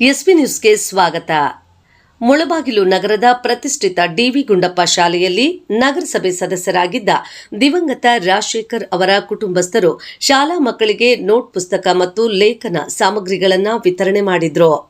SP ನ್ಯೂಸ್ಗೆ ಸ್ವಾಗತ. ಮುಳಬಾಗಿಲು ನಗರದ ಪ್ರತಿಷ್ಠಿತ ಡಿವಿ ಗುಂಡಪ್ಪ ಶಾಲೆಯಲ್ಲಿ ನಗರಸಭೆ ಸದಸ್ಯರಾಗಿದ್ದ ದಿವಂಗತ ರಾಜಶೇಖರ್ ಅವರ ಕುಟುಂಬಸ್ಥರು ಶಾಲಾ ಮಕ್ಕಳಿಗೆ ನೋಟ್ ಪುಸ್ತಕ ಮತ್ತು ಲೇಖನ ಸಾಮಗ್ರಿಗಳನ್ನು ವಿತರಣೆ ಮಾಡಿದ್ರು.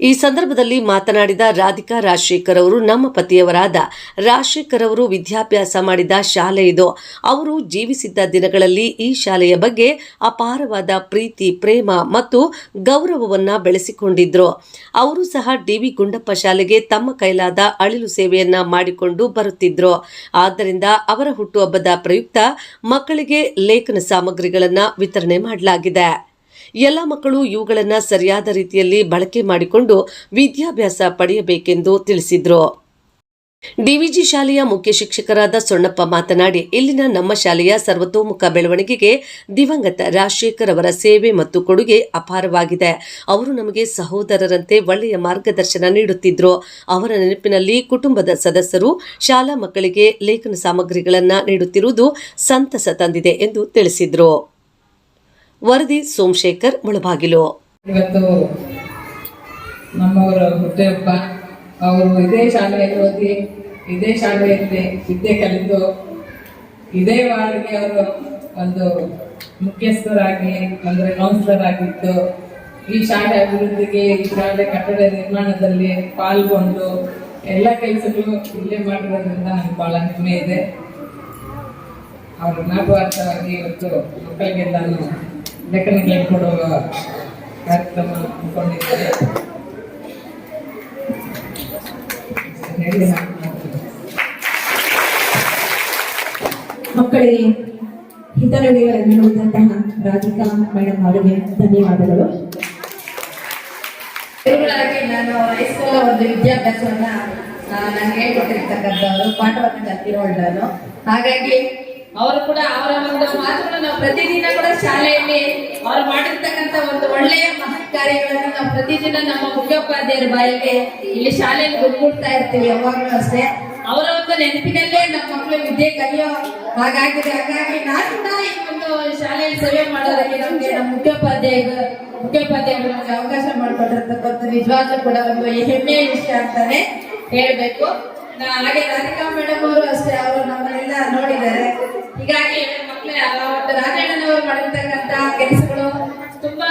ಈ ಸಂದರ್ಭದಲ್ಲಿ ಮಾತನಾಡಿದ ರಾಧಿಕಾ ರಾಜಶೇಖರ್ ಅವರು ನಮ್ಮ ಪತಿಯವರಾದ ರಾಜಶೇಖರ್ ಅವರು ವಿದ್ಯಾಭ್ಯಾಸ ಮಾಡಿದ ಶಾಲೆ ಇದು. ಅವರು ಜೀವಿಸಿದ್ದ ದಿನಗಳಲ್ಲಿ ಈ ಶಾಲೆಯ ಬಗ್ಗೆ ಅಪಾರವಾದ ಪ್ರೀತಿ, ಪ್ರೇಮ ಮತ್ತು ಗೌರವವನ್ನು ಬೆಳೆಸಿಕೊಂಡಿದ್ರು. ಅವರು ಸಹ ಡಿವಿ ಗುಂಡಪ್ಪ ಶಾಲೆಗೆ ತಮ್ಮ ಕೈಲಾದ ಅಳಿಲು ಸೇವೆಯನ್ನ ಮಾಡಿಕೊಂಡು ಬರುತ್ತಿದ್ರು. ಆದ್ದರಿಂದ ಅವರ ಹುಟ್ಟುಹಬ್ಬದ ಪ್ರಯುಕ್ತ ಮಕ್ಕಳಿಗೆ ಲೇಖನ ಸಾಮಗ್ರಿಗಳನ್ನು ವಿತರಣೆ ಮಾಡಲಾಗಿದೆ. ಎಲ್ಲ ಮಕ್ಕಳು ಇವುಗಳನ್ನು ಸರಿಯಾದ ರೀತಿಯಲ್ಲಿ ಬಳಕೆ ಮಾಡಿಕೊಂಡು ವಿದ್ಯಾಭ್ಯಾಸ ಪಡೆಯಬೇಕೆಂದು ತಿಳಿಸಿದರು. ಡಿವಿಜಿ ಶಾಲೆಯ ಮುಖ್ಯ ಶಿಕ್ಷಕರಾದ ಸೊಣ್ಣಪ್ಪ ಮಾತನಾಡಿ, ಇಲ್ಲಿನ ನಮ್ಮ ಶಾಲೆಯ ಸರ್ವತೋಮುಖ ಬೆಳವಣಿಗೆಗೆ ದಿವಂಗತ ರಾಜಶೇಖರ್ ಅವರ ಸೇವೆ ಮತ್ತು ಕೊಡುಗೆ ಅಪಾರವಾಗಿದೆ. ಅವರು ನಮಗೆ ಸಹೋದರರಂತೆ ಒಳ್ಳೆಯ ಮಾರ್ಗದರ್ಶನ ನೀಡುತ್ತಿದ್ದರು ಅವರ ನೆನಪಿನಲ್ಲಿ ಕುಟುಂಬದ ಸದಸ್ಯರು ಶಾಲಾ ಮಕ್ಕಳಿಗೆ ಲೇಖನ ಸಾಮಗ್ರಿಗಳನ್ನು ನೀಡುತ್ತಿರುವುದು ಸಂತಸ ತಂದಿದೆ ಎಂದು ತಿಳಿಸಿದ್ರು. ವರದಿ ಸೋಮಶೇಖರ್ ಮುಳಬಾಗಿಲು. ಇವತ್ತು ನಮ್ಮವರ ಹುಟ್ಟೆಹಬ್ಬ, ಅವರು ಇದೇ ಶಾಲೆಯಲ್ಲಿ ಓದಿ ಇದೇ ಶಾಲೆಯಲ್ಲಿ ವಿದ್ಯೆ ಕಲಿತು, ಇದೇ ವಾರ್ಡ್ಗೆ ಅವರು ಒಂದು ಮುಖ್ಯಸ್ಥರಾಗಿ, ಅಂದ್ರೆ ಕೌನ್ಸಿಲರ್ ಆಗಿದ್ದು, ಈ ಶಾಲೆ ಅಭಿವೃದ್ಧಿಗೆ, ಈ ಶಾಲೆ ಕಟ್ಟಡ ನಿರ್ಮಾಣದಲ್ಲಿ ಪಾಲ್ಗೊಂಡು ಎಲ್ಲ ಕೆಲಸಗಳು ಇಲ್ಲೇ ಮಾಡಿರೋದ್ರಿಂದ ನನಗೆ ಬಹಳ ಹೆಮ್ಮೆ ಇದೆ. ಅವರ ಜ್ಞಾಪಕಾರ್ಥವಾಗಿ ಇವತ್ತು ಮಕ್ಕಳಿಗೆ ನಾನು ಲೆಕ್ಕನಿಗೆ ಕೊಡುವ ಕಾರ್ಯಕ್ರಮ ನಾನು ಮಕ್ಕಳಿಗೆ ಹಿತನುಡಿಗಳನ್ನು ನೀಡಿದಂತಹ ರಾಧಿಕಾ ಮೇಡಮ್ ಅವರಿಗೆ ಧನ್ಯವಾದಗಳು. ನಾನು ಹೈಸ್ಕೂಲ್ ಒಂದು ವಿದ್ಯಾಭ್ಯಾಸವನ್ನ ನಾನು ಹೇಳ್ಕೊಟ್ಟಿರ್ತಕ್ಕಂಥವ್ರು ಪಾಠವನ್ನು ಕಲ್ತಿರೋಳ್ ನಾನು ಹಾಗಾಗಿ ಅವರು ಕೂಡ ಅವರ ಒಂದು ಮಾತ್ರ ನಾವು ಪ್ರತಿದಿನ ಕೂಡ ಶಾಲೆಯಲ್ಲಿ ಅವ್ರು ಮಾಡಿರ್ತಕ್ಕಂಥ ಒಂದು ಒಳ್ಳೆಯ ಮಹತ್ ಕಾರ್ಯಗಳನ್ನು ನಾವು ಪ್ರತಿದಿನ ನಮ್ಮ ಮುಖ್ಯೋಪಾಧ್ಯಾಯರ ಬಾಯಿಗೆ ಇಲ್ಲಿ ಶಾಲೆಯಲ್ಲಿ ಗುರುಗುಡ್ತಾ ಇರ್ತೀವಿ ಯಾವಾಗಲೂ ಅಷ್ಟೇ. ಅವರ ಒಂದು ನೆನಪಿನಲ್ಲೇ ನಮ್ಮ ಮಕ್ಕಳು ವಿದ್ಯೆ ಕಲಿಯೋ ಹಾಗಾಗಿದೆ. ಹಾಗಾಗಿ ನಾನು ಕೂಡ ಈ ಒಂದು ಶಾಲೆಯಲ್ಲಿ ಸೇವೆ ಮಾಡೋದಕ್ಕೆ ನಮಗೆ ನಮ್ಮ ಮುಖ್ಯೋಪಾಧ್ಯಾಯರು ಮುಖ್ಯೋಪಾಧ್ಯಾಯರು ನಮಗೆ ಅವಕಾಶ ಮಾಡಿಕೊಟ್ಟಿರ್ತಕ್ಕಂಥ ನಿಜವಾಗ್ಲೂ ಕೂಡ ಒಂದು ಹೆಮ್ಮೆಯ ವಿಷಯ ಅಂತಾನೆ ಹೇಳ್ಬೇಕು. ಹಾಗೆ ರಾಧಿಕಾ ಮೇಡಮ್ ಅವರು ಅಷ್ಟೇ, ಅವರು ನಮ್ಮನ್ನೆಲ್ಲ ನೋಡಿದ್ದಾರೆ. ಹೀಗಾಗಿ ಮಕ್ಕಳ ರಾಜಣ್ಣನವರು ಮಾಡಿರ್ತಕ್ಕಂತ ಕೆಲಸಗಳು ತುಂಬಾ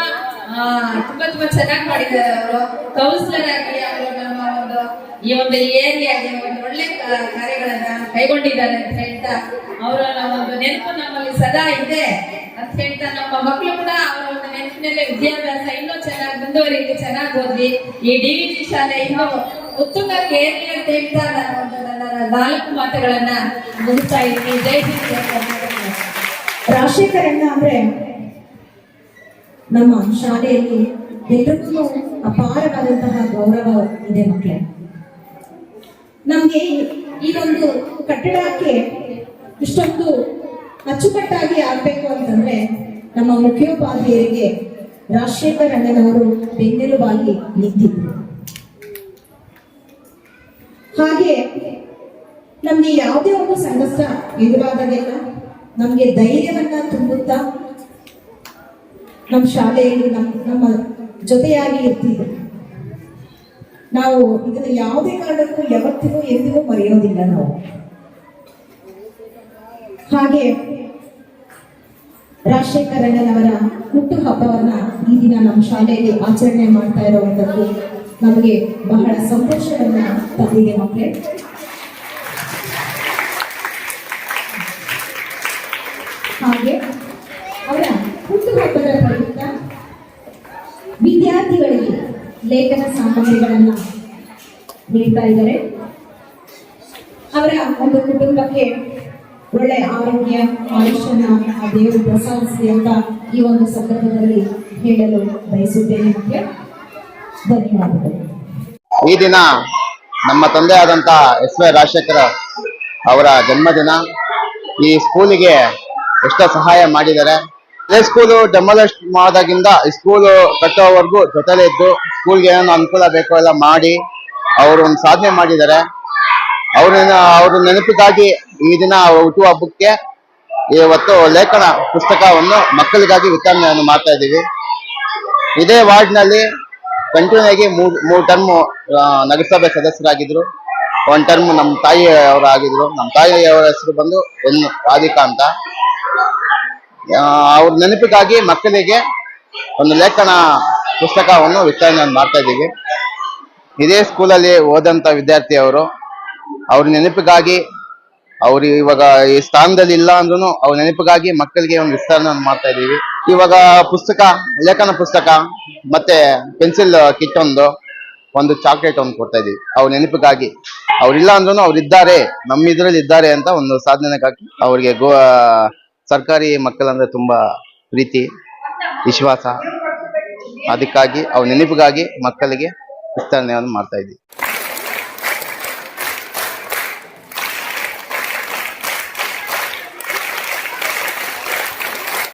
ತುಂಬಾ ತುಂಬಾ ಚೆನ್ನಾಗಿ ಮಾಡಿದ್ದಾರೆ ಅವರು. ಕೌನ್ಸಿಲರ್ ಆಗಿ ಅವರು ನಮ್ಮ ಒಂದು, ಈ ಒಂದು ಏರಿಯಾಗೆ ಒಂದು ಒಳ್ಳೆ ಕಾರ್ಯಗಳನ್ನ ಕೈಗೊಂಡಿದ್ದಾರೆ ಅಂತ ಹೇಳ್ತಾ ಅವರ ಒಂದು ನೆನಪು ನಮ್ಮಲ್ಲಿ ಸದಾ ಇದೆ ಅಂತ ಹೇಳ್ತಾ ನಮ್ಮ ಮಕ್ಕಳು ಕೂಡ ಅವರ ಒಂದು ನೆನಪಿನಲ್ಲೇ ವಿದ್ಯಾಭ್ಯಾಸ ಇನ್ನೂ ಚೆನ್ನಾಗಿ ಮುಂದುವರಿಲಿ ಚೆನ್ನಾಗಿ ಓದ್ಲಿ. ಈ ಡಿ ವಿ ಜಿ ಶಾಲೆ ಇನ್ನೂ ಉತ್ತುಂಗಕ್ಕೆ ಏರ್ಲಿ ಅಂತ ಹೇಳ್ತಾ ನಾನು ನನ್ನ ನಾಲ್ಕು ಮಾತುಗಳನ್ನ ಮುಗಿಸ್ತಾ ಇದ್ದೀನಿ. ಜೈ ಹಿಂದ್ ರಾಜಶೇಖರಣ್ಣ ಅಂದ್ರೆ ನಮ್ಮ ಶಾಲೆಯಲ್ಲಿ ಎಲ್ಲರಿಗೂ ಅಪಾರವಾದಂತಹ ಗೌರವ ಇದೆ ಮಕ್ಕಳೇ ನಮ್ಗೆ ಈ ಒಂದು ಕಟ್ಟಡಕ್ಕೆ ಇಷ್ಟೊಂದು ಅಚ್ಚುಕಟ್ಟಾಗಿ ಆಗ್ಬೇಕು ಅಂತಂದ್ರೆ ನಮ್ಮ ಮುಖ್ಯೋಪಾಧ್ಯಾಯರಿಗೆ ರಾಜಶೇಖರ್ ಅಣ್ಣನವರು ಬೆನ್ನೆಲುಬಾಗಿ ನಿಂತಿದ್ರು. ಹಾಗೆ ನಮ್ಗೆ ಯಾವುದೇ ಒಂದು ಸಂಕಷ್ಟ ಎದುರಾದಾಗೆಲ್ಲ ನಮ್ಗೆ ಧೈರ್ಯವನ್ನ ತುಂಬುತ್ತಾ ನಮ್ಮ ಶಾಲೆಯಲ್ಲಿ ನಮ್ಮ ನಮ್ಮ ಜೊತೆಯಾಗಿ ಇರ್ತೀವಿ. ನಾವು ಇದನ್ನ ಯಾವುದೇ ಕಾರಣಕ್ಕೂ ಯಾವತ್ತಿಗೂ ಎಂದಿಗೂ ಮರೆಯೋದಿಲ್ಲ ನಾವು. ಹಾಗೆ ರಾಜಶೇಖರಣ್ಣನವರ ಹುಟ್ಟು ಹಬ್ಬವನ್ನ ಈ ದಿನ ನಮ್ಮ ಶಾಲೆಯಲ್ಲಿ ಆಚರಣೆ ಮಾಡ್ತಾ ಇರುವಂತದ್ದು ನಮಗೆ ಬಹಳ ಸಂತೋಷವನ್ನ ಮಕ್ಕಳೇ ಹಾಗೆ, ಅವರ ಹುಟ್ಟುಹಬ್ಬದ ಪ್ರಯುಕ್ತ ವಿದ್ಯಾರ್ಥಿಗಳಿಗೆ ಲೇಖನ ಸಾಮಗ್ರಿಗಳನ್ನ ನೀಡ್ತಾ ಇದ್ದಾರೆ. ಅವರ ಒಂದು ಕುಟುಂಬಕ್ಕೆ ಒಳ್ಳೆ ಆರೋಗ್ಯ, ಆಯುಷ್ಯನ ದೇವರು ಪ್ರಸಾದಿಸಲಿ ಅಂತ ಈ ಒಂದು ಸಂದರ್ಭದಲ್ಲಿ ಹೇಳಲು ಬಯಸುತ್ತೇನೆ. ಧನ್ಯವಾದಗಳು. ಈ ದಿನ ನಮ್ಮ ತಂದೆ ಆದಂತ ಎಸ್ ವೈ ರಾಜಶೇಖರ ಅವರ ಜನ್ಮದಿನ ಈ ಸ್ಕೂಲಿಗೆ ಎಷ್ಟೋ ಸಹಾಯ ಮಾಡಿದ್ದಾರೆ. ಇದೇ ಸ್ಕೂಲು ಡೆಮಾಲಿಸ್ಟ್ ಮಾಡಿದಾಗಿಂದ ಈ ಸ್ಕೂಲು ಕಟ್ಟೋವರೆಗೂ ಜೊತೆಲೇ ಇದ್ದು ಸ್ಕೂಲ್ಗೆ ಏನೋ ಅನುಕೂಲ ಬೇಕೋ ಎಲ್ಲ ಮಾಡಿ ಅವರು ಒಂದು ಸಾಧನೆ ಮಾಡಿದ್ದಾರೆ. ಅವ್ರ ಅವ್ರ ನೆನಪಿಗಾಗಿ ಈ ದಿನ ಹುಟ್ಟುವ ಹಬ್ಬಕ್ಕೆ ಇವತ್ತು ಲೇಖನ ಪುಸ್ತಕವನ್ನು ಮಕ್ಕಳಿಗಾಗಿ ವಿತರಣೆಯನ್ನು ಮಾಡ್ತಾ ಇದ್ದೀವಿ. ಇದೇ ವಾರ್ಡ್ನಲ್ಲಿ ಕಂಟಿನ್ಯೂ ಆಗಿ ಮೂರ್ ಮೂರ್ ಟರ್ಮ್ ನಗರಸಭೆ ಸದಸ್ಯರಾಗಿದ್ರು. ಒಂದ್ ಟರ್ಮ್ ನಮ್ಮ ತಾಯಿ ಅವರು ಆಗಿದ್ರು ನಮ್ಮ ತಾಯಿ ಅವರ ಹೆಸರು ಬಂದು ಎನ್ ರಾಧಿಕಾ ಅಂತ. ಅವ್ರ ನೆನಪಿಗಾಗಿ ಮಕ್ಕಳಿಗೆ ಒಂದು ಲೇಖನ ಪುಸ್ತಕವನ್ನು ವಿತರಣೆ ಮಾಡ್ತಾ ಇದ್ದೀವಿ. ಇದೇ ಸ್ಕೂಲಲ್ಲಿ ಓದಂತ ವಿದ್ಯಾರ್ಥಿ ಅವರು. ಅವ್ರ ನೆನಪಿಗಾಗಿ, ಅವ್ರು ಇವಾಗ ಈ ಸ್ಥಾನದಲ್ಲಿ ಇಲ್ಲ ಅಂದ್ರೂ ಅವ್ರ ನೆನಪಿಗಾಗಿ ಮಕ್ಕಳಿಗೆ ಒಂದು ವಿಸ್ತರಣೆ ಮಾಡ್ತಾ ಇದೀವಿ ಇವಾಗ ಪುಸ್ತಕ, ಲೇಖನ ಪುಸ್ತಕ ಮತ್ತೆ ಪೆನ್ಸಿಲ್ ಕಿಟ್ ಒಂದು ಒಂದು ಚಾಕ್ಲೇಟ್ ಒಂದು ಕೊಡ್ತಾ ಇದೀವಿ ಅವ್ರ ನೆನಪಿಗಾಗಿ. ಅವ್ರಿಲ್ಲ ಅಂದ್ರೂ ಅವ್ರು ಇದ್ದಾರೆ ನಮ್ಮ ಇದ್ರಲ್ಲಿ ಇದ್ದಾರೆ ಅಂತ ಒಂದು ಸಾಧನೆಗಾಗಿ ಅವ್ರಿಗೆ ಗೋ ಸರ್ಕಾರಿ ಮಕ್ಕಳಂದ್ರೆ ತುಂಬಾ ಪ್ರೀತಿ, ವಿಶ್ವಾಸ. ಅದಕ್ಕಾಗಿ ಅವ್ರ ನೆನಪಿಗಾಗಿ ಮಕ್ಕಳಿಗೆ ವಿಸ್ತರಣೆಯನ್ನು ಮಾಡ್ತಾ ಇದ್ದೀವಿ.